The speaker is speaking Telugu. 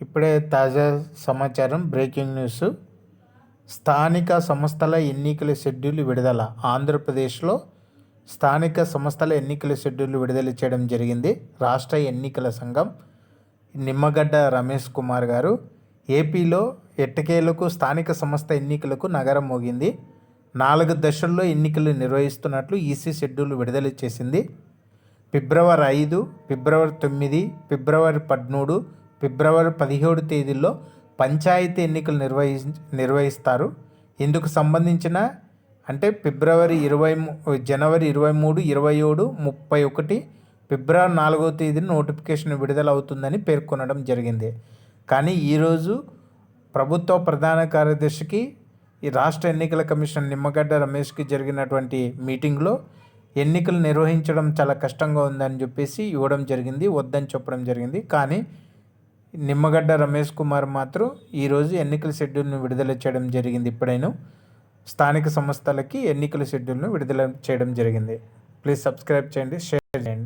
ఇప్పుడే తాజా సమాచారం బ్రేకింగ్ న్యూస్ స్థానిక సంస్థల ఎన్నికల షెడ్యూల్ విడుదల. ఆంధ్రప్రదేశ్లో స్థానిక సంస్థల ఎన్నికల షెడ్యూల్ విడుదల చేయడం జరిగింది. రాష్ట్ర ఎన్నికల సంఘం నిమ్మగడ్డ రమేష్ కుమార్ గారు. ఏపీలో ఎట్టకేలకు స్థానిక సంస్థ ఎన్నికలకు నగరం మోగింది. నాలుగు దశల్లో ఎన్నికలు నిర్వహిస్తున్నట్లు ఈసీ షెడ్యూల్ విడుదల చేసింది. ఫిబ్రవరి ఐదు ఫిబ్రవరి తొమ్మిది ఫిబ్రవరి పదమూడు ఫిబ్రవరి పదిహేడు తేదీల్లో పంచాయతీ ఎన్నికలు నిర్వహి నిర్వహిస్తారు. ఇందుకు సంబంధించిన అంటే ఫిబ్రవరి ఇరవై జనవరి ఇరవై మూడు ఇరవై ఏడు ముప్పై ఒకటి ఫిబ్రవరి నాలుగో తేదీన నోటిఫికేషన్ విడుదల అవుతుందని పేర్కొనడం జరిగింది. కానీ ఈరోజు ప్రభుత్వ ప్రధాన కార్యదర్శికి ఈ రాష్ట్ర ఎన్నికల కమిషన్ నిమ్మగడ్డ రమేష్కి జరిగినటువంటి మీటింగ్లో ఎన్నికలు నిర్వహించడం చాలా కష్టంగా ఉందని చెప్పేసి ఇవ్వడం జరిగింది వద్దని చెప్పడం జరిగింది. కానీ నిమ్మగడ్డ రమేష్ కుమార్ మాత్రం ఈరోజు ఎన్నికల షెడ్యూల్ను విడుదల చేయడం జరిగింది. ఇప్పుడైనా స్థానిక సంస్థలకి ఎన్నికల షెడ్యూల్ను విడుదల చేయడం జరిగింది. ప్లీజ్ సబ్స్క్రైబ్ చేయండి షేర్